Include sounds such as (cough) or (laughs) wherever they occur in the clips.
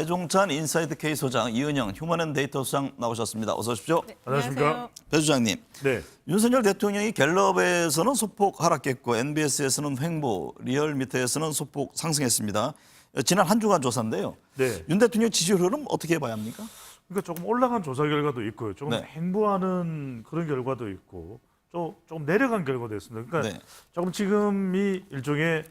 배종찬 인사이드 K 소장, 이은영 휴먼앤데이터 소장 나오셨습니다. 어서 오십시오. 안녕하십니까? 배 소장님, 네. 윤석열 대통령이 갤럽에서는 소폭 하락했고 NBS에서는 횡보, 리얼미터에서는 소폭 상승했습니다. 지난 한 주간 조사인데요. 네. 윤 대통령 지지율 흐름 어떻게 봐야 합니까? 그러니까 조금 올라간 조사 결과도 있고요. 조금 네. 행보하는 그런 결과도 있고 좀, 조금 내려간 결과도 있습니다. 그러니까 네. 조금 지금이 일종의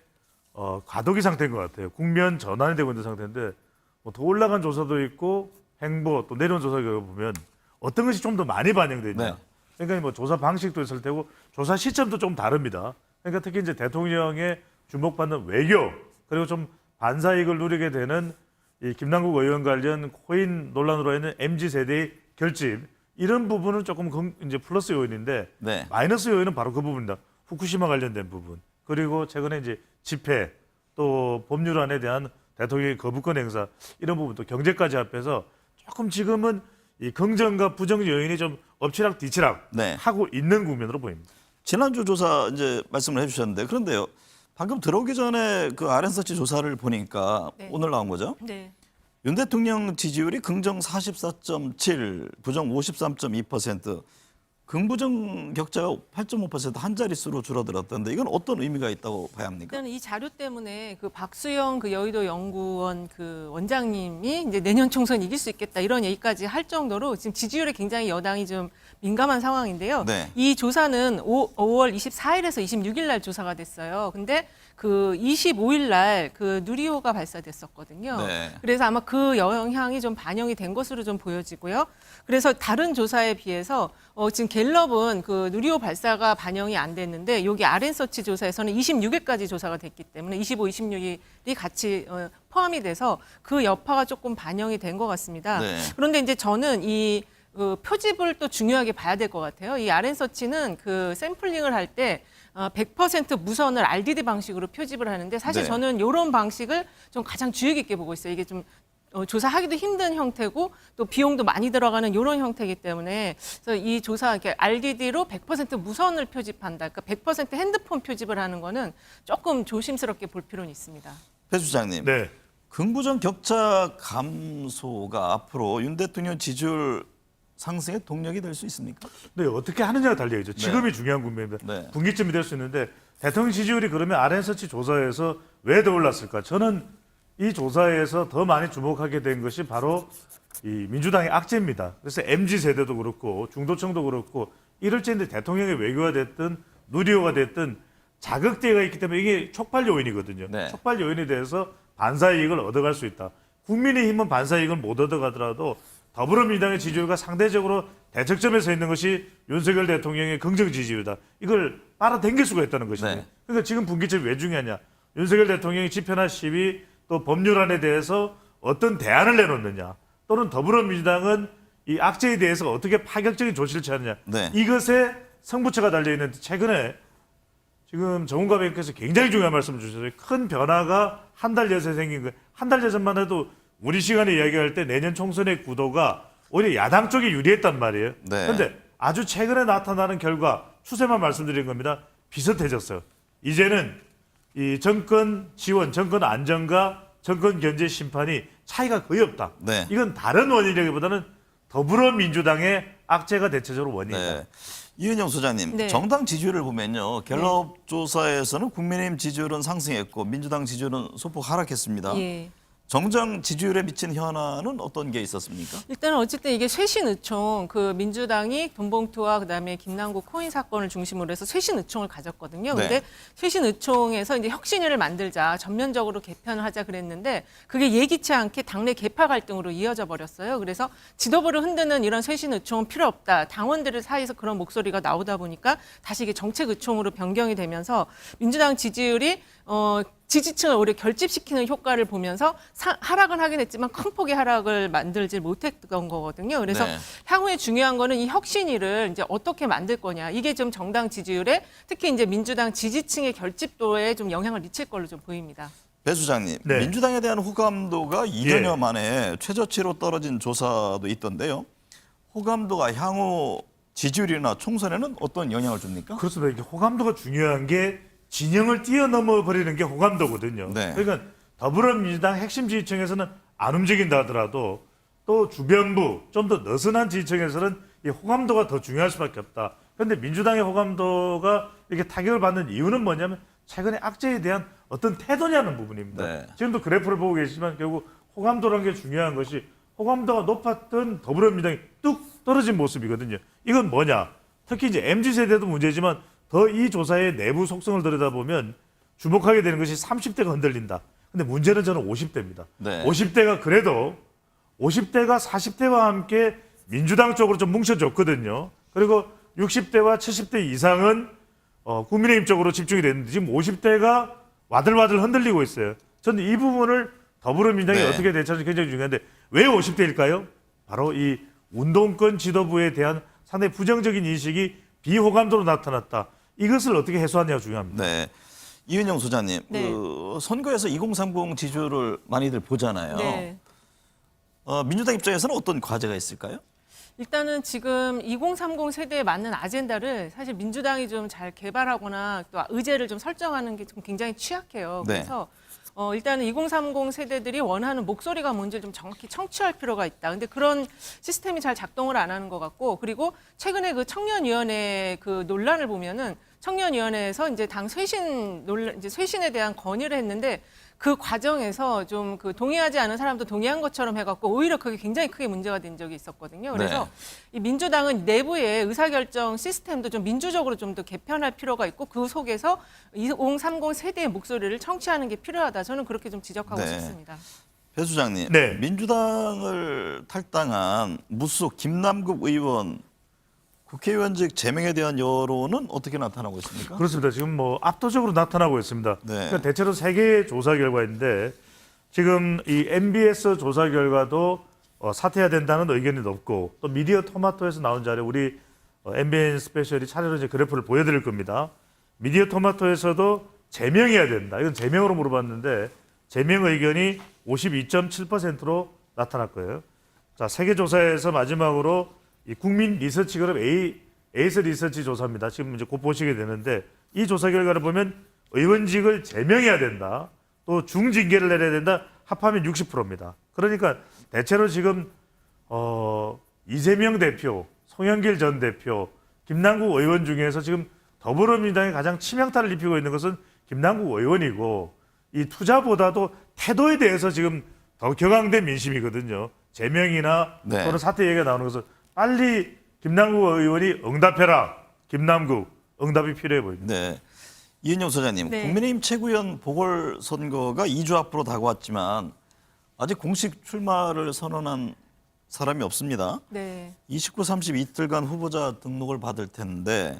어, 과도기 상태인 것 같아요. 국면 전환이 되고 있는 상태인데 뭐 더 올라간 조사도 있고 행보 또 내려온 조사 결과 보면 어떤 것이 좀 더 많이 반영되냐. 네. 그러니까 뭐 조사 방식도 있을 테고 조사 시점도 좀 다릅니다. 그러니까 특히 이제 대통령의 주목받는 외교 그리고 좀 반사 이익을 누리게 되는 이 김남국 의원 관련 코인 논란으로 인한 mz 세대의 결집 이런 부분은 조금 긍- 이제 플러스 요인인데 네. 마이너스 요인은 바로 그 부분입니다. 후쿠시마 관련된 부분 그리고 최근에 이제 집회 또 법률안에 대한 대통령의 거부권 행사 이런 부분 또 경제까지 합해서 조금 지금은 이 긍정과 부정 요인이 좀 엎치락 뒤치락 네. 하고 있는 국면으로 보입니다. 지난주 조사 이제 말씀을 해주셨는데 그런데요. 방금 들어오기 전에 그 아랜서치 조사를 보니까 네. 오늘 나온 거죠. 네. 윤 대통령 지지율이 긍정 44.7, 부정 53.2%, 긍부정 격차가 8.5%한 자릿수로 줄어들었던데 이건 어떤 의미가 있다고 봐야 합니까? 일단은 이 자료 때문에 그 박수영 그 여의도 연구원 그 원장님이 이제 내년 총선 이길 수 있겠다 이런 얘기까지 할 정도로 지금 지지율에 굉장히 여당이 좀 민감한 상황인데요. 네. 이 조사는 5, 5월 24일에서 26일 날 조사가 됐어요. 근데 그 25일 날 그 누리호가 발사됐었거든요. 네. 그래서 아마 그 영향이 좀 반영이 된 것으로 좀 보여지고요. 그래서 다른 조사에 비해서 어, 지금 갤럽은 그 누리호 발사가 반영이 안 됐는데 여기 아랜서치 조사에서는 26일까지 조사가 됐기 때문에 25, 26일이 같이 어, 포함이 돼서 그 여파가 조금 반영이 된 것 같습니다. 네. 그런데 이제 저는 이 그 표집을 또 중요하게 봐야 될 것 같아요. 이 아랜서치는 그 샘플링을 할때 어, 100% 무선을 RDD 방식으로 표집을 하는데 사실 네. 저는 이런 방식을 좀 가장 주의 깊게 보고 있어요. 이게 좀 어, 조사하기도 힘든 형태고 또 비용도 많이 들어가는 이런 형태이기 때문에 그래서 이 조사 이렇게 RDD로 100% 무선을 표집한다. 그러니까 100% 핸드폰 표집을 하는 거는 조금 조심스럽게 볼 필요는 있습니다. 배 수장님, 네. 긍부정 격차 감소가 앞으로 윤 대통령 지지율 상승의 동력이 될 수 있습니까? 네, 어떻게 하느냐가 달려있죠. 지금이 중요한 국면입니다. 네. 분기점이 될 수 있는데 대통령 지지율이 그러면 아랜서치 조사에서 왜 더 올랐을까? 저는 이 조사에서 더 많이 주목하게 된 것이 바로 이 민주당의 악재입니다. 그래서 MZ 세대도 그렇고 중도층도 그렇고 이럴지인데 대통령의 외교가 됐든 누리호가 됐든 자극대가 있기 때문에 이게 촉발 요인이거든요. 네. 촉발 요인에 대해서 반사 이익을 얻어갈 수 있다. 국민의힘은 반사 이익을 못 얻어가더라도 더불어민주당의 지지율과 상대적으로 대척점에 서 있는 것이 윤석열 대통령의 긍정 지지율이다. 이걸 빨아당길 수가 있다는 것이죠. 네. 그러니까 지금 분기점이 왜 중요하냐? 윤석열 대통령이 집회나 시위 또 법률안에 대해서 어떤 대안을 내놓느냐 또는 더불어민주당은 이 악재에 대해서 어떻게 파격적인 조치를 취하느냐 네. 이것에 성부처가 달려 있는데 최근에 지금 정은가 뱅크에서 굉장히 중요한 말씀을 주셨어요. 큰 변화가 한달 전에 생긴 거예요. 한달 전만 해도 우리 시간에 이야기할 때 내년 총선의 구도가 오히려 야당 쪽이 유리했단 말이에요. 네. 그런데 아주 최근에 나타나는 결과 추세만 말씀드린 겁니다. 비슷해졌어요. 이제는 이 정권 지원, 정권 안정과 정권 견제 심판이 차이가 거의 없다. 네. 이건 다른 원인이라기보다는 더불어민주당의 악재가 대체적으로 원인이다. 네. 이은영 소장님, 네. 정당 지지율을 보면요. 갤럽 조사에서는 국민의힘 지지율은 상승했고 민주당 지지율은 소폭 하락했습니다. 예. 정당 지지율에 미친 현안은 어떤 게 있었습니까? 일단은 어쨌든 이게 쇄신의총 그 민주당이 돈봉투와 그다음에 김남국 코인 사건을 중심으로 해서 쇄신의총을 가졌거든요. 네. 근데 쇄신의총에서 이제 혁신위를 만들자 전면적으로 개편을 하자 그랬는데 그게 예기치 않게 당내 개파 갈등으로 이어져 버렸어요. 그래서 지도부를 흔드는 이런 쇄신의총은 필요 없다. 당원들 사이에서 그런 목소리가 나오다 보니까 다시 이게 정책의총으로 변경이 되면서 민주당 지지율이 어 지지층을 오히려 결집시키는 효과를 보면서 사- 하락은 하긴 했지만 큰 폭의 하락을 만들지 못했던 거거든요. 그래서 네. 향후에 중요한 거는 이 혁신위를 이제 어떻게 만들 거냐. 이게 좀 정당 지지율에 특히 이제 민주당 지지층의 결집도에 좀 영향을 미칠 걸로 좀 보입니다. 배 수장님, 네. 민주당에 대한 호감도가 2년여 예. 만에 최저치로 떨어진 조사도 있던데요. 호감도가 향후 지지율이나 총선에는 어떤 영향을 줍니까? 그렇습니다. 이게 호감도가 중요한 게 진영을 뛰어넘어 버리는 게 호감도거든요. 네. 그러니까 더불어민주당 핵심 지지층에서는 안 움직인다 하더라도 또 주변부 좀 더 느슨한 지지층에서는 이 호감도가 더 중요할 수밖에 없다. 그런데 민주당의 호감도가 이렇게 타격을 받는 이유는 뭐냐면 최근에 악재에 대한 어떤 태도냐는 부분입니다. 네. 지금도 그래프를 보고 계시지만 결국 호감도라는 게 중요한 것이 호감도가 높았던 더불어민주당이 뚝 떨어진 모습이거든요. 이건 뭐냐? 특히 이제 MZ 세대도 문제지만 더 이 조사의 내부 속성을 들여다보면 주목하게 되는 것이 30대가 흔들린다. 근데 문제는 저는 50대입니다. 네. 50대가 그래도 50대가 40대와 함께 민주당 쪽으로 좀 뭉쳐졌거든요. 그리고 60대와 70대 이상은 어, 국민의힘 쪽으로 집중이 됐는데 지금 50대가 와들와들 흔들리고 있어요. 저는 이 부분을 더불어민주당이 네. 어떻게 대처할지 굉장히 중요한데 왜 50대일까요? 바로 이 운동권 지도부에 대한 상당히 부정적인 인식이 비호감도로 나타났다. 이것을 어떻게 해소하냐가 중요합니다. 네. 이은영 소장님, 네. 그 선거에서 2030 지지율을 많이들 보잖아요. 네. 어, 민주당 입장에서는 어떤 과제가 있을까요? 일단은 지금 2030 세대에 맞는 아젠다를 사실 민주당이 좀 잘 개발하거나 또 의제를 좀 설정하는 게 좀 굉장히 취약해요. 네. 그래서 어, 일단은 2030 세대들이 원하는 목소리가 뭔지 좀 정확히 청취할 필요가 있다. 근데 그런 시스템이 잘 작동을 안 하는 것 같고 그리고 최근에 그 청년위원회 그 논란을 보면은 청년위원회에서 이제 당 쇄신 논란, 이제 쇄신에 대한 건의를 했는데 그 과정에서 좀 그 동의하지 않은 사람도 동의한 것처럼 해갖고 오히려 그게 굉장히 크게 문제가 된 적이 있었거든요. 그래서 네. 이 민주당은 내부의 의사결정 시스템도 좀 민주적으로 좀 더 개편할 필요가 있고 그 속에서 2030 세대의 목소리를 청취하는 게 필요하다. 저는 그렇게 좀 지적하고 네. 싶습니다. 배 수장님, 네. 민주당을 탈당한 무소속 김남국 의원 국회의원직 제명에 대한 여론은 어떻게 나타나고 있습니까? 그렇습니다. 지금 뭐 압도적으로 나타나고 있습니다. 네. 그러니까 대체로 세 개의 조사 결과인데 지금 이 MBS 조사 결과도 어, 사퇴해야 된다는 의견이 높고 또 미디어 토마토에서 나온 자료 우리 어, MBN 스페셜이 차례로 이제 그래프를 보여드릴 겁니다. 미디어 토마토에서도 제명해야 된다. 이건 제명으로 물어봤는데 제명 의견이 52.7%로 나타날 거예요. 자, 세계 조사에서 마지막으로 이 국민 리서치 그룹 A 에이스 리서치 조사입니다. 지금 이제 곧 보시게 되는데 이 조사 결과를 보면 의원직을 제명해야 된다. 또 중징계를 내려야 된다. 합하면 60%입니다. 그러니까 대체로 지금 어 이재명 대표, 송영길 전 대표, 김남국 의원 중에서 지금 더불어민주당이 가장 치명타를 입히고 있는 것은 김남국 의원이고 이 투자보다도 태도에 대해서 지금 더 격앙된 민심이거든요. 제명이나 네. 또는 사퇴 얘기가 나오는 것은 빨리 김남국 의원이 응답해라. 김남국 응답이 필요해 보입니다. 네. 이은영 소장님, 네. 국민의힘 최고위원 보궐선거가 2주 앞으로 다가왔지만 아직 공식 출마를 선언한 사람이 없습니다. 네. 29, 30 이틀간 후보자 등록을 받을 텐데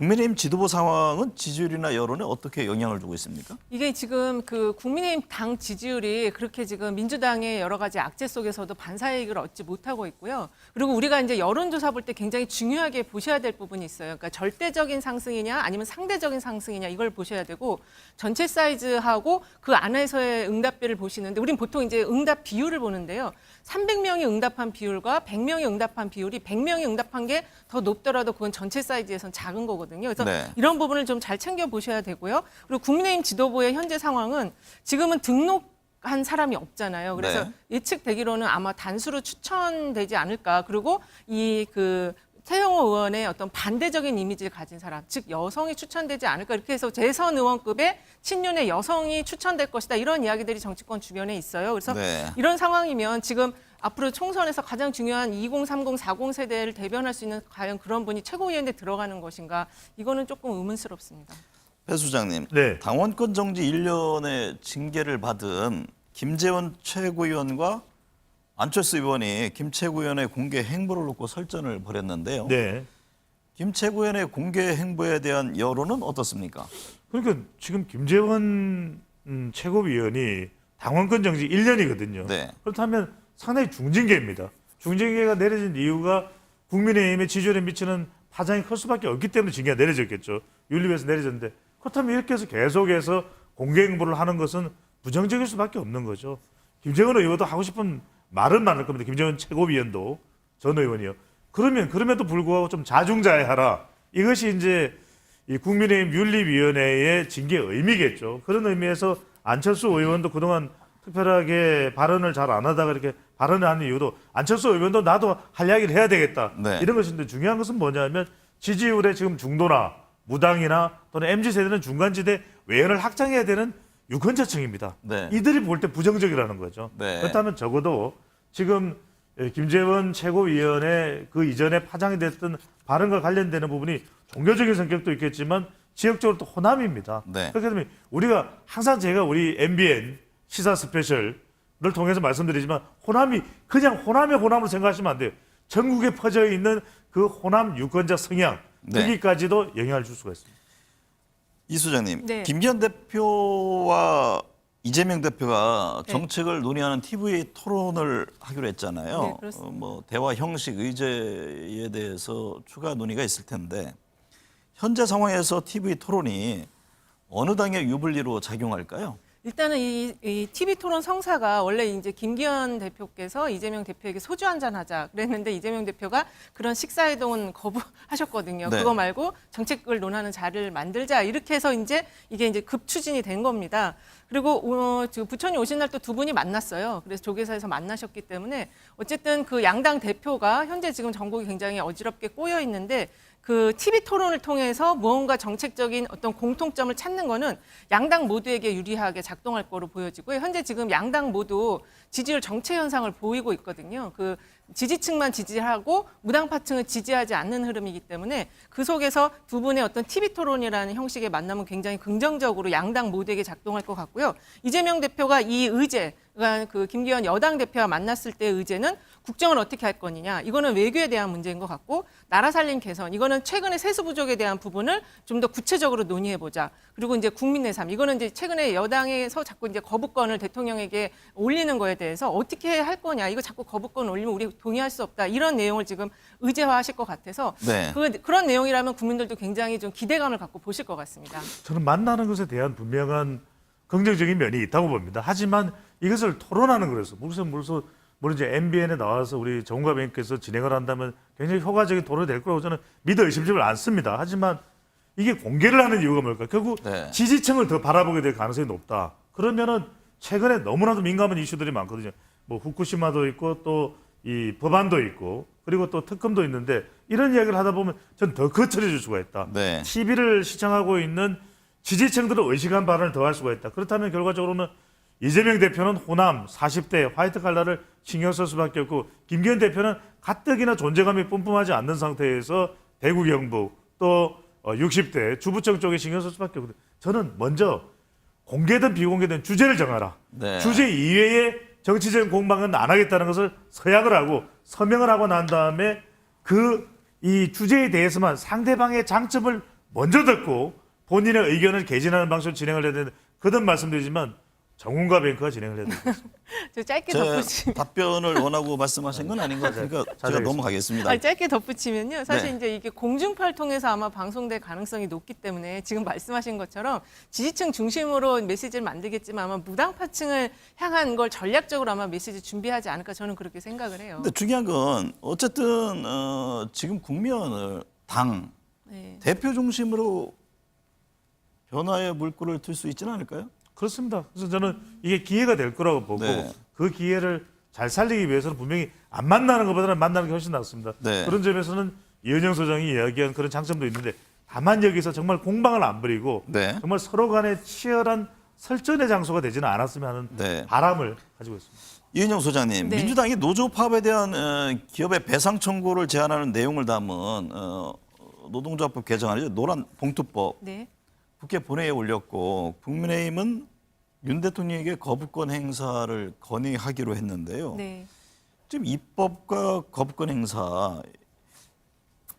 국민의힘 지도부 상황은 지지율이나 여론에 어떻게 영향을 주고 있습니까? 이게 지금 그 국민의힘 당 지지율이 그렇게 지금 민주당의 여러 가지 악재 속에서도 반사이익을 얻지 못하고 있고요. 그리고 우리가 이제 여론조사 볼 때 굉장히 중요하게 보셔야 될 부분이 있어요. 그러니까 절대적인 상승이냐 아니면 상대적인 상승이냐 이걸 보셔야 되고 전체 사이즈하고 그 안에서의 응답비를 보시는데 우린 보통 이제 응답 비율을 보는데요. 300명이 응답한 비율과 100명이 응답한 비율이 100명이 응답한 게 더 높더라도 그건 전체 사이즈에선 작은 거거든요. 그래서 네. 이런 부분을 좀 잘 챙겨 보셔야 되고요. 그리고 국민의힘 지도부의 현재 상황은 지금은 등록 한 사람이 없잖아요. 그래서 네. 예측되기로는 아마 단수로 추천되지 않을까. 그리고 이 그 태영호 의원의 어떤 반대적인 이미지를 가진 사람, 즉 여성이 추천되지 않을까 이렇게 해서 재선 의원급의 친윤의 여성이 추천될 것이다 이런 이야기들이 정치권 주변에 있어요. 그래서 네. 이런 상황이면 지금 앞으로 총선에서 가장 중요한 2030, 40 세대를 대변할 수 있는 과연 그런 분이 최고위원에 들어가는 것인가 이거는 조금 의문스럽습니다. 배 수장님, 네. 당원권 정지 1년의 징계를 받은 김재원 최고위원과 안철수 의원이 김 최고위원의 공개 행보를 놓고 설전을 벌였는데요. 네. 김 최고위원의 공개 행보에 대한 여론은 어떻습니까? 그러니까 지금 김재원 음, 최고위원이 당원권 정지 1년이거든요. 네. 그렇다면 상당히 중징계입니다. 중징계가 내려진 이유가 국민의힘의 지지율에 미치는 파장이 클 수밖에 없기 때문에 징계가 내려졌겠죠. 윤리위에서 내려졌는데 그렇다면 이렇게 해서 계속해서 공개 행보를 하는 것은 부정적일 수밖에 없는 거죠. 김재원 의원도 하고 싶은 말은 많을 겁니다. 김재원 최고위원도 전 의원이요. 그러면 그럼에도 불구하고 좀 자중자애하라. 이것이 이제 이 국민의힘 윤리위원회의 징계 의미겠죠. 그런 의미에서 안철수 의원도 그동안 특별하게 발언을 잘 안 하다가 이렇게 발언을 하는 이유도 안철수 의원도 나도 할 이야기를 해야 되겠다 네. 이런 것인데 중요한 것은 뭐냐면 지지율의 지금 중도나 무당이나 또는 mz 세대는 중간지대 외연을 확장해야 되는 유권자층입니다. 네. 이들이 볼 때 부정적이라는 거죠. 네. 그렇다면 적어도 지금 예, 김재원 최고위원의 그 이전에 파장이 됐던 발언과 관련되는 부분이 종교적인 성격도 있겠지만 지역적으로 또 호남입니다. 네. 그렇기 때문에 우리가 항상 제가 우리 MBN 시사 스페셜을 통해서 말씀드리지만 호남이 그냥 호남의 호남으로 생각하시면 안 돼요. 전국에 퍼져 있는 그 호남 유권자 성향 네. 거기까지도 영향을 줄 수가 있습니다. 이 소장님, 네. 김기현 대표와 이재명 대표가 네. 정책을 논의하는 TV 토론을 하기로 했잖아요. 네. 어, 뭐 대화 형식 의제에 대해서 추가 논의가 있을 텐데 현재 상황에서 TV 토론이 어느 당의 유불리로 작용할까요? 일단은 이, 이 TV 토론 성사가 원래 이제 김기현 대표께서 이재명 대표에게 소주 한잔 하자 그랬는데 이재명 대표가 그런 식사회동은 거부하셨거든요. 네. 그거 말고 정책을 논하는 자리를 만들자 이렇게 해서 이제 이게 이제 급 추진이 된 겁니다. 그리고 어, 지금 부천이 오신 날 또 두 분이 만났어요. 그래서 조계사에서 만나셨기 때문에 어쨌든 그 양당 대표가 현재 지금 전국이 굉장히 어지럽게 꼬여 있는데 그 TV 토론을 통해서 무언가 정책적인 어떤 공통점을 찾는 거는 양당 모두에게 유리하게 작동할 거로 보여지고요. 현재 지금 양당 모두 지지율 정체 현상을 보이고 있거든요. 그 지지층만 지지하고 무당파층을 지지하지 않는 흐름이기 때문에 그 속에서 두 분의 어떤 TV 토론이라는 형식의 만남은 굉장히 긍정적으로 양당 모두에게 작동할 것 같고요. 이재명 대표가 이 의제, 그러니까 그 김기현 여당 대표와 만났을 때의 의제는 국정을 어떻게 할 거느냐. 이거는 외교에 대한 문제인 것 같고 나라 살림 개선. 이거는 최근에 세수 부족에 대한 부분을 좀 더 구체적으로 논의해 보자. 그리고 이제 국민의 삶. 이거는 이제 최근에 여당에서 자꾸 이제 거부권을 대통령에게 올리는 거에 대해서 어떻게 할 거냐. 이거 자꾸 거부권 올리면 우리 동의할 수 없다. 이런 내용을 지금 의제화하실 것 같아서 네. 그, 그런 내용이라면 국민들도 굉장히 좀 기대감을 갖고 보실 것 같습니다. 저는 만나는 것에 대한 분명한 긍정적인 면이 있다고 봅니다. 하지만 이것을 토론하는 거라서 무슨 무슨 물론 이제 MBN에 나와서 우리 정우가 뱅크에서 진행을 한다면 굉장히 효과적인 토론이 될 거라고 저는 믿어 의심심을 않습니다. 하지만 이게 공개를 하는 이유가 뭘까? 결국 네. 지지층을 더 바라보게 될 가능성이 높다. 그러면은 최근에 너무나도 민감한 이슈들이 많거든요. 뭐 후쿠시마도 있고 또 이 법안도 있고 그리고 또 특검도 있는데 이런 이야기를 하다 보면 전 더 거칠어질 수가 있다. 네. TV를 시청하고 있는 지지층들을 의식한 발언을 더 할 수가 있다. 그렇다면 결과적으로는 이재명 대표는 호남 40대 화이트 칼라를 신경 쓸 수밖에 없고 김기현 대표는 가뜩이나 존재감이 뿜뿜하지 않는 상태에서 대구 경북 또 어, 60대 주부청 쪽에 신경 쓸 수밖에 없거든요. 저는 먼저 공개든 비공개든 주제를 정하라. 네. 주제 이외의 정치적인 공방은 안 하겠다는 것을 서약을 하고 서명을 하고 난 다음에 그 이 주제에 대해서만 상대방의 장점을 먼저 듣고 본인의 의견을 개진하는 방식으로 진행을 해야 되는데 그든 말씀드리지만 정훈과 뱅크가 진행을 해야 됩니다. (laughs) 저 짧게 제 덧붙이 답변을 (laughs) 원하고 말씀하신 건 아닌 것 같으니까 제가 잘하겠습니다. 넘어가겠습니다. 아니, 짧게 덧붙이면요. 사실 네. 이제 이게 공중파를 통해서 아마 방송될 가능성이 높기 때문에 지금 말씀하신 것처럼 지지층 중심으로 메시지를 만들겠지만 아마 무당파층을 향한 걸 전략적으로 아마 메시지 준비하지 않을까 저는 그렇게 생각을 해요. 근데 중요한 건 어쨌든 어, 지금 국면을 당 네. 대표 중심으로 변화의 물꼬를 틀 수 있지는 않을까요? 그렇습니다. 그래서 저는 이게 기회가 될 거라고 보고 네. 그 기회를 잘 살리기 위해서는 분명히 안 만나는 것보다는 만나는 게 훨씬 낫습니다. 네. 그런 점에서는 이은영 소장이 이야기한 그런 장점도 있는데 다만 여기서 정말 공방을 안 부리고 네. 정말 서로 간에 치열한 설전의 장소가 되지는 않았으면 하는 네. 바람을 가지고 있습니다. 이은영 소장님, 네. 민주당이 노조 파업에 대한 어, 기업의 배상 청구를 제한하는 내용을 담은 어, 노동조합법 개정안이죠. 노란 봉투법 네. 국회 본회의에 올렸고 국민의힘은 윤 대통령에게 거부권 행사를 건의하기로 했는데요. 네. 지금 입법과 거부권 행사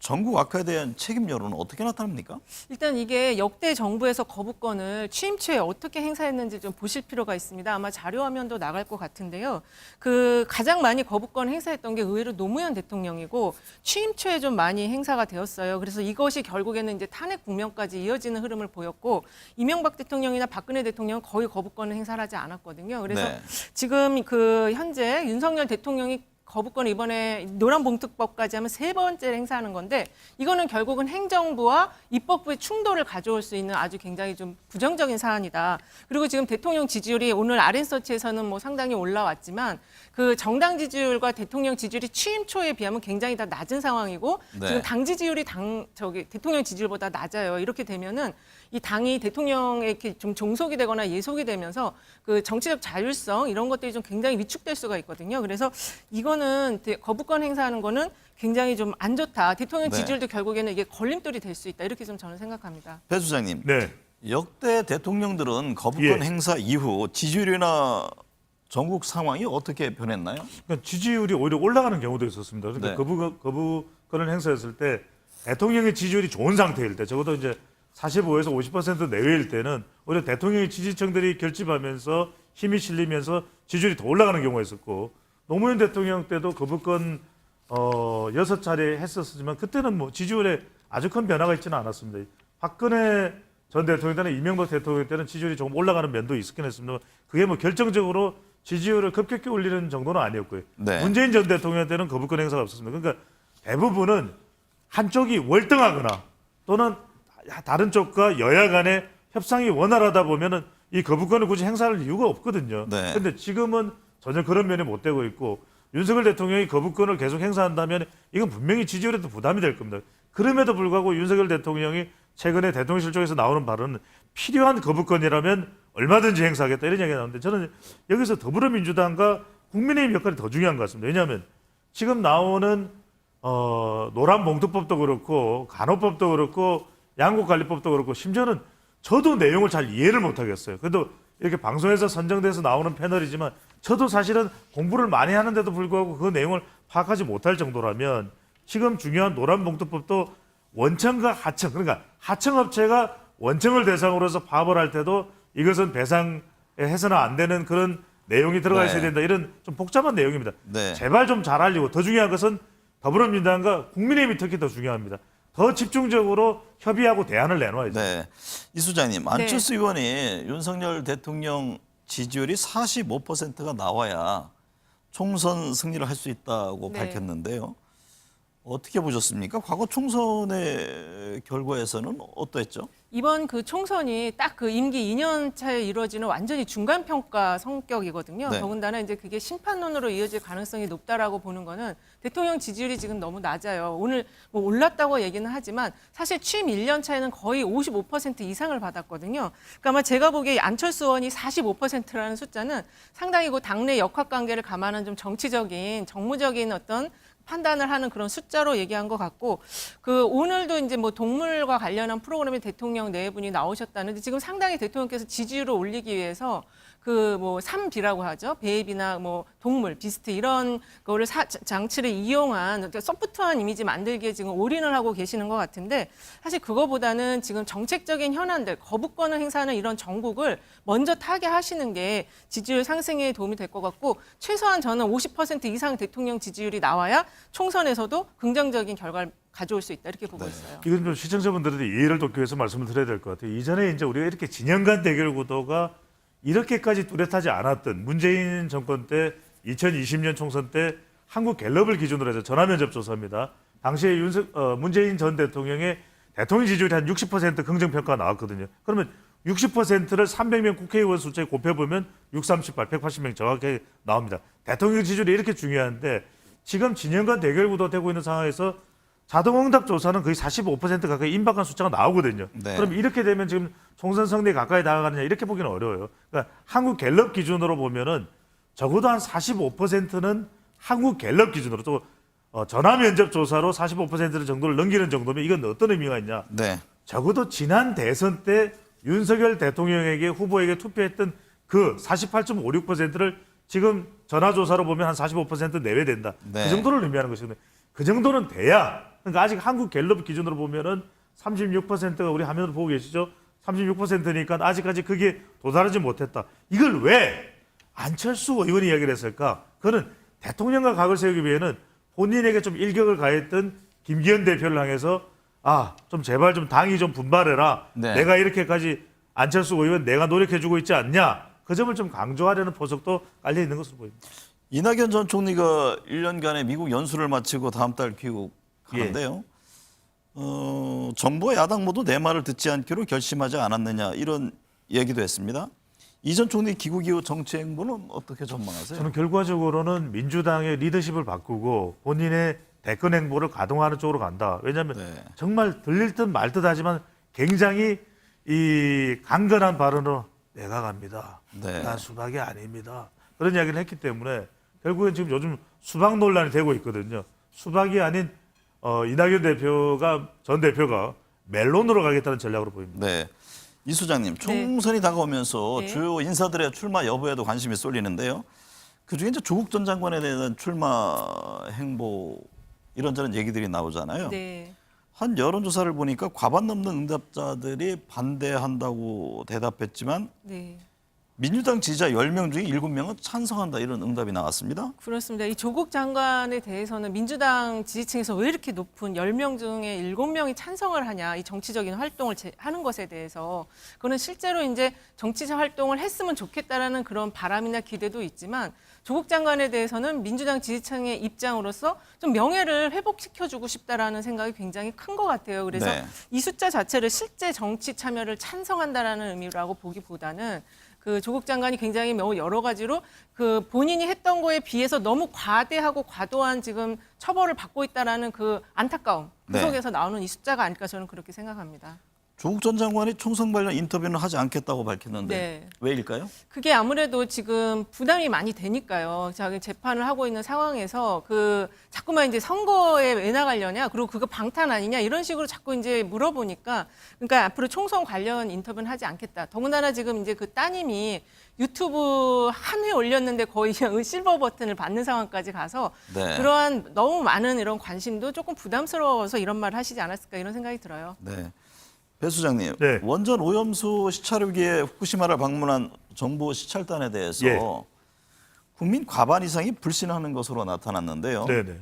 전국 악화에 대한 책임 여론은 어떻게 나타납니까? 일단 이게 역대 정부에서 거부권을 취임 초에 어떻게 행사했는지 좀 보실 필요가 있습니다. 아마 자료 화면도 나갈 것 같은데요. 그 가장 많이 거부권 행사했던 게 의외로 노무현 대통령이고 취임 초에 좀 많이 행사가 되었어요. 그래서 이것이 결국에는 이제 탄핵 국면까지 이어지는 흐름을 보였고 이명박 대통령이나 박근혜 대통령은 거의 거부권을 행사를 하지 않았거든요. 그래서 네. 지금 그 현재 윤석열 대통령이 거부권 이번에 노란봉투법까지 하면 세 번째 행사하는 건데 이거는 결국은 행정부와 입법부의 충돌을 가져올 수 있는 아주 굉장히 좀 부정적인 사안이다. 그리고 지금 대통령 지지율이 오늘 아랜서치에서는 뭐 상당히 올라왔지만 그 정당 지지율과 대통령 지지율이 취임 초에 비하면 굉장히 다 낮은 상황이고 네. 지금 당 지지율이 당 저기 대통령 지지율보다 낮아요. 이렇게 되면은 이 당이 대통령에게 좀 종속이 되거나 예속이 되면서 그 정치적 자율성 이런 것들이 좀 굉장히 위축될 수가 있거든요. 그래서 이거는 대- 거부권 행사하는 거는 굉장히 좀 안 좋다. 대통령 네. 지지율도 결국에는 이게 걸림돌이 될 수 있다. 이렇게 좀 저는 생각합니다. 배 수장님, 네. 역대 대통령들은 거부권 예. 행사 이후 지지율이나 전국 상황이 어떻게 변했나요? 그러니까 지지율이 오히려 올라가는 경우도 있었습니다. 그러니까 네. 거부 거부권을 행사했을 때 대통령의 지지율이 좋은 상태일 때 적어도 이제 45에서 50% 내외일 때는 오히려 대통령의 지지층들이 결집하면서 힘이 실리면서 지지율이 더 올라가는 경우가 있었고 노무현 대통령 때도 거부권 어 여섯 차례 했었지만 그때는 뭐 지지율에 아주 큰 변화가 있지는 않았습니다. 박근혜 전 대통령 때는 이명박 대통령 때는 지지율이 조금 올라가는 면도 있었긴 했습니다. 그게 뭐 결정적으로 지지율을 급격히 올리는 정도는 아니었고요. 네. 문재인 전 대통령 때는 거부권 행사가 없었습니다. 그러니까 대부분은 한쪽이 월등하거나 또는 다른 쪽과 여야 간의 협상이 원활하다 보면은 이 거부권을 굳이 행사할 이유가 없거든요. 네. 근데 지금은 전혀 그런 면이 못 되고 있고 윤석열 대통령이 거부권을 계속 행사한다면 이건 분명히 지지율에도 부담이 될 겁니다. 그럼에도 불구하고 윤석열 대통령이 최근에 대통령실 쪽에서 나오는 발언은 필요한 거부권이라면 얼마든지 행사하겠다 이런 얘기가 나오는데 저는 여기서 더불어민주당과 국민의힘 역할이 더 중요한 것 같습니다. 왜냐하면 지금 나오는 어, 노란 봉투법도 그렇고 간호법도 그렇고 양국관리법도 그렇고 심지어는 저도 내용을 잘 이해를 못하겠어요. 그래도 이렇게 방송에서 선정돼서 나오는 패널이지만 저도 사실은 공부를 많이 하는데도 불구하고 그 내용을 파악하지 못할 정도라면 지금 중요한 노란 봉투법도 원청과 하청 그러니까 하청업체가 원청을 대상으로 해서 파업을 할 때도 이것은 배상에 해서는 안 되는 그런 내용이 들어가 있어야 네. 된다 이런 좀 복잡한 내용입니다. 네. 제발 좀 잘 알리고 더 중요한 것은 더불어민주당과 국민의힘이 특히 더 중요합니다. 더 집중적으로 협의하고 대안을 내놔야죠. 네. 이 수장님, 네. 안철수 의원이 윤석열 대통령 지지율이 45%가 나와야 총선 승리를 할 수 있다고 네. 밝혔는데요. 어떻게 보셨습니까? 과거 총선의 결과에서는 어떠했죠? 이번 그 총선이 딱 그 임기 2년 차에 이루어지는 완전히 중간 평가 성격이거든요. 네. 더군다나 이제 그게 심판론으로 이어질 가능성이 높다라고 보는 거는 대통령 지지율이 지금 너무 낮아요. 오늘 뭐 올랐다고 얘기는 하지만 사실 취임 1년 차에는 거의 55% 이상을 받았거든요. 그러니까 아마 제가 보기에 안철수 의원이 45%라는 숫자는 상당히 그 당내 역학 관계를 감안한 좀 정치적인 정무적인 어떤 판단을 하는 그런 숫자로 얘기한 것 같고 그 오늘도 이제 뭐 동물과 관련한 프로그램에 대통령 네 분이 나오셨다는데 지금 상당히 대통령께서 지지율을 올리기 위해서 그 뭐 삼비라고 하죠 베이비나 뭐 동물 비스트 이런 거를 사, 장치를 이용한 소프트한 이미지 만들기에 지금 올인을 하고 계시는 것 같은데 사실 그거보다는 지금 정책적인 현안들 거부권을 행사하는 이런 정국을 먼저 타개하시는 게 지지율 상승에 도움이 될 것 같고 최소한 저는 50% 이상 대통령 지지율이 나와야 총선에서도 긍정적인 결과를 가져올 수 있다 이렇게 보고 있어요. 이건 좀 시청자분들한테 이해를 돕기 위해서 말씀을 드려야 될 것 같아요. 이전에 이제 우리가 이렇게 진영 간 대결 구도가 이렇게까지 뚜렷하지 않았던 문재인 정권 때 2020년 총선 때 한국 갤럽을 기준으로 해서 전화 면접 조사입니다. 당시에 윤석, 어, 문재인 전 대통령의 대통령 지지율이 한 60% 긍정 평가가 나왔거든요. 그러면 60%를 300명 국회의원 숫자에 곱해보면 6, 38, 180명 정확하게 나옵니다. 대통령 지지율이 이렇게 중요한데 지금 진영 간 대결 구도 되고 있는 상황에서 자동응답 조사는 거의 45% 가까이 임박한 숫자가 나오거든요. 네. 그럼 이렇게 되면 지금 총선 승리에 가까이 다가가느냐 이렇게 보기는 어려워요. 그러니까 한국 갤럽 기준으로 보면은 적어도 한 45%는 한국 갤럽 기준으로 또 어, 전화 면접 조사로 45% 정도를 넘기는 정도면 이건 어떤 의미가 있냐? 네. 적어도 지난 대선 때 윤석열 대통령에게 후보에게 투표했던 그 48.56%를 지금 전화 조사로 보면 한 45% 내외 된다. 네. 그 정도를 의미하는 것이거든요. 그 정도는 돼야 그러니까 아직 한국 갤럽 기준으로 보면은 36%가 우리 화면으로 보고 계시죠? 36%니까 아직까지 그게 도달하지 못했다. 이걸 왜 안철수 의원이 이야기를 했을까? 그거는 대통령과 각을 세우기 위해는 본인에게 좀 일격을 가했던 김기현 대표를 향해서 아, 좀 제발 좀 당이 좀 분발해라. 네. 내가 이렇게까지 안철수 의원 내가 노력해주고 있지 않냐. 그 점을 좀 강조하려는 포석도 깔려 있는 것으로 보입니다. 이낙연 전 총리가 1년간의 미국 연수를 마치고 다음 달 귀국 하는데요. 어, 정부와 야당 모두 내 말을 듣지 않기로 결심하지 않았느냐 이런 얘기도 했습니다. 이전 총리 귀국 이후 정치 행보는 어떻게 전망하세요? 저는 결과적으로는 민주당의 리더십을 바꾸고 본인의 대권 행보를 가동하는 쪽으로 간다. 왜냐하면 네. 정말 들릴 듯 말 듯 하지만 굉장히 이 강건한 발언으로 내가 갑니다. 네. 난 수박이 아닙니다. 그런 이야기를 했기 때문에 결국엔 지금 요즘 수박 논란이 되고 있거든요. 수박이 아닌 어, 이낙연 대표가 전 대표가 멜론으로 가겠다는 전략으로 보입니다. 네. 이 수장님, 총선이 다가오면서 네. 주요 인사들의 출마 여부에도 관심이 쏠리는데요. 그중에 이제 조국 전 장관에 대한 출마 행보 이런저런 얘기들이 나오잖아요. 네. 한 여론조사를 보니까 과반 넘는 응답자들이 반대한다고 대답했지만 네. 민주당 지지자 10명 중에 7명은 찬성한다 이런 응답이 나왔습니다. 그렇습니다. 이 조국 장관에 대해서는 민주당 지지층에서 왜 이렇게 높은 10명 중에 7명이 찬성을 하냐, 이 정치적인 활동을 제- 하는 것에 대해서 그거는 실제로 이제 정치적 활동을 했으면 좋겠다라는 그런 바람이나 기대도 있지만 조국 장관에 대해서는 민주당 지지층의 입장으로서 좀 명예를 회복시켜주고 싶다라는 생각이 굉장히 큰 것 같아요. 그래서 네. 이 숫자 자체를 실제 정치 참여를 찬성한다라는 의미라고 보기보다는 그 조국 장관이 굉장히 너무 여러 가지로 그 본인이 했던 거에 비해서 너무 과대하고 과도한 지금 처벌을 받고 있다라는 그 안타까움 그 네. 속에서 나오는 이 숫자가 아닐까 저는 그렇게 생각합니다. 조국 전 장관이 총선 관련 인터뷰는 하지 않겠다고 밝혔는데 네. 왜일까요? 그게 아무래도 지금 부담이 많이 되니까요. 자기 재판을 하고 있는 상황에서 그 자꾸만 이제 선거에 왜 나가려냐, 그리고 그거 방탄 아니냐 이런 식으로 자꾸 이제 물어보니까 그러니까 앞으로 총선 관련 인터뷰는 하지 않겠다. 더군다나 지금 이제 그 따님이 유튜브 한 회 올렸는데 거의 (laughs) 실버 버튼을 받는 상황까지 가서 네. 그러한 너무 많은 이런 관심도 조금 부담스러워서 이런 말을 하시지 않았을까 이런 생각이 들어요. 네. 배 수장님, 네. 원전 오염수 시찰위기에 후쿠시마를 방문한 정부 시찰단에 대해서 예. 국민 과반 이상이 불신하는 것으로 나타났는데요. 네네.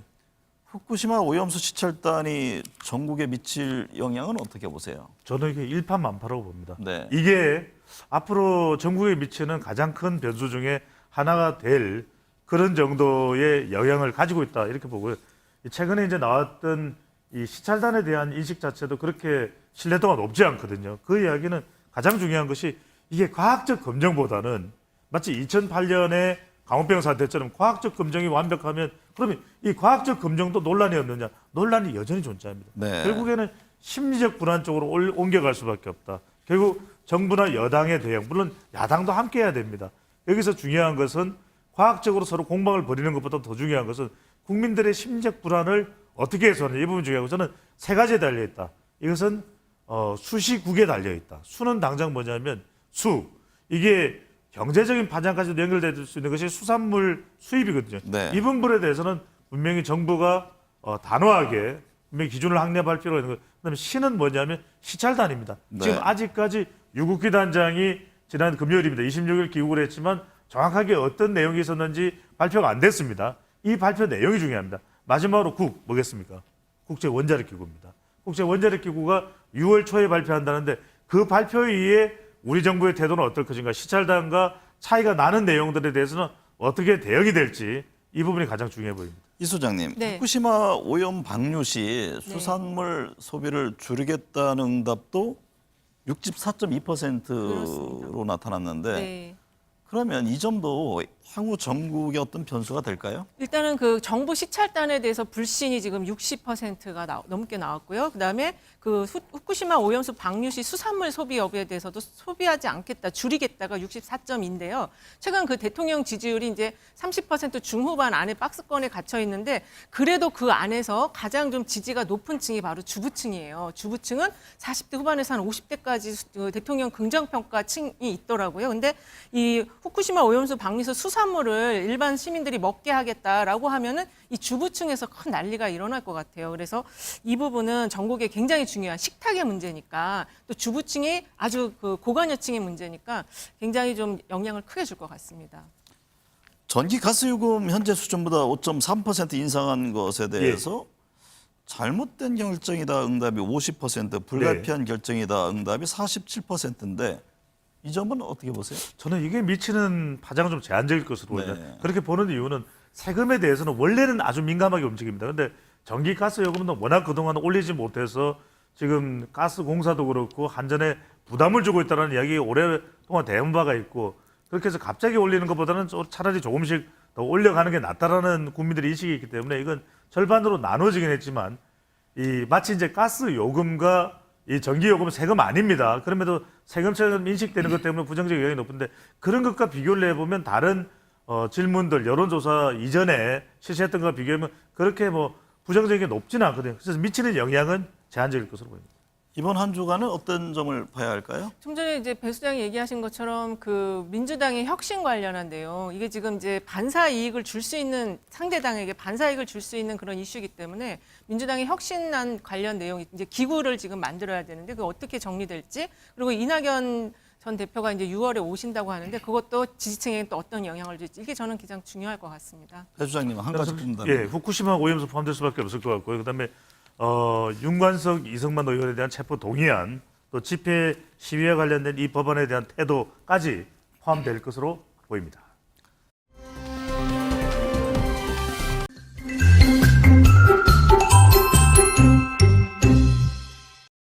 후쿠시마 오염수 시찰단이 전국에 미칠 영향은 어떻게 보세요? 저는 이게 일파만파라고 봅니다. 네. 이게 앞으로 전국에 미치는 가장 큰 변수 중에 하나가 될 그런 정도의 영향을 가지고 있다 이렇게 보고요. 이 최근에 이제 나왔던 이 시찰단에 대한 인식 자체도 그렇게 신뢰도가 높지 않거든요. 그 이야기는 가장 중요한 것이 이게 과학적 검증보다는 마치 2008년에 강원병 사태처럼 과학적 검증이 완벽하면 그러면 이 과학적 검증도 논란이었느냐? 논란이 여전히 존재합니다. 네. 결국에는 심리적 불안 쪽으로 올- 옮겨갈 수밖에 없다. 결국 정부나 여당의 대응, 물론 야당도 함께 해야 됩니다. 여기서 중요한 것은 과학적으로 서로 공방을 벌이는 것보다 더 중요한 것은 국민들의 심리적 불안을 어떻게 해소하느냐 이 부분 중요하고 저는 세 가지에 달려 있다. 이것은 어, 수시국에 달려 있다. 수는 당장 뭐냐면 수 이게 경제적인 파장까지도 연결될 수 있는 것이 수산물 수입이거든요. 네. 이 부분에 대해서는 분명히 정부가 어, 단호하게 분명히 기준을 확립할 필요가 있는 것. 그다음에 시는 뭐냐면 시찰단입니다. 네. 지금 아직까지 유국기 단장이 지난 금요일입니다. 26일 귀국을 했지만 정확하게 어떤 내용이 있었는지 발표가 안 됐습니다. 이 발표 내용이 중요합니다. 마지막으로 국 뭐겠습니까? 국제 원자력 기구입니다. 국제 원자력 기구가 6월 초에 발표한다는데 그 발표에 우리 정부의 태도는 어떨 것인가? 시찰단과 차이가 나는 내용들에 대해서는 어떻게 대응이 될지 이 부분이 가장 중요해 보입니다. 이 소장님, 네. 후쿠시마 오염 방류 시 수산물 소비를 줄이겠다는 응답도 64.2%로 나타났는데 네. 그러면 이 점도 향후 전국의 어떤 변수가 될까요? 일단은 그 정부 시찰단에 대해서 불신이 지금 60%가 나, 넘게 나왔고요. 그다음에 그 후- 후쿠시마 오염수 방류 시 수산물 소비 여부에 대해서도 소비하지 않겠다, 줄이겠다가 64점인데요. 최근 그 대통령 지지율이 이제 30% 중후반 안에 박스권에 갇혀 있는데 그래도 그 안에서 가장 좀 지지가 높은 층이 바로 주부층이에요. 주부층은 40대 후반에서 한 50대까지 그 대통령 긍정 평가 층이 있더라고요. 근데 이 후쿠시마 오염수 방류소 수산물을 일반 시민들이 먹게 하겠다라고 하면은 이 주부층에서 큰 난리가 일어날 것 같아요. 그래서 이 부분은 전국에 굉장히 중요한 식탁의 문제니까 또 주부층이 아주 그 고관여층의 문제니까 굉장히 좀 영향을 크게 줄 것 같습니다. 전기 가스 요금 현재 수준보다 5.3% 인상한 것에 대해서 잘못된 결정이다 응답이 50%, 불가피한 결정이다 응답이 47%인데 이 점은 어떻게 보세요? 저는 이게 미치는 파장은 좀 제한적일 것으로 보입니다. 네. 그렇게 보는 이유는 세금에 대해서는 원래는 아주 민감하게 움직입니다. 근데 전기 가스 요금은 워낙 그동안 올리지 못해서 지금 가스 공사도 그렇고 한전에 부담을 주고 있다는 이야기 오랫동안 대응 바가 있고 그렇게 해서 갑자기 올리는 것보다는 좀 차라리 조금씩 더 올려가는 게 낫다라는 국민들의 인식이 있기 때문에 이건 절반으로 나눠지긴 했지만 이 마치 이제 가스 요금과 이 전기 요금은 세금 아닙니다. 그럼에도 세금처럼 인식되는 것 때문에 부정적 영향이 높은데 그런 것과 비교를 해보면 다른 어, 질문들 여론조사 이전에 실시했던 것과 비교하면 그렇게 뭐 부정적인 게 높지는 않거든요. 그래서 미치는 영향은 제한적일 것으로 보입니다. 이번 한 주간은 어떤 점을 봐야 할까요? 좀 전에 이제 배 수장이 얘기하신 것처럼 그 민주당의 혁신 관련한 내용 이게 지금 이제 반사 이익을 줄 수 있는 상대당에게 반사 이익을 줄 수 있는 그런 이슈이기 때문에 민주당의 혁신안 관련 내용 이제 기구를 지금 만들어야 되는데 그 어떻게 정리될지 그리고 이낙연 전 대표가 이제 6월에 오신다고 하는데 그것도 지지층에 또 어떤 영향을 줄지 이게 저는 가장 중요할 것 같습니다. 배 수장님 한 가지 묻는다면 예, 후쿠시마 오염수 포함될 수밖에 없을 것 같고요. 그다음에 어, 윤관석 이성만 의원에 대한 체포 동의안 또 집회 시위와 관련된 이 법안에 대한 태도까지 포함될 것으로 보입니다.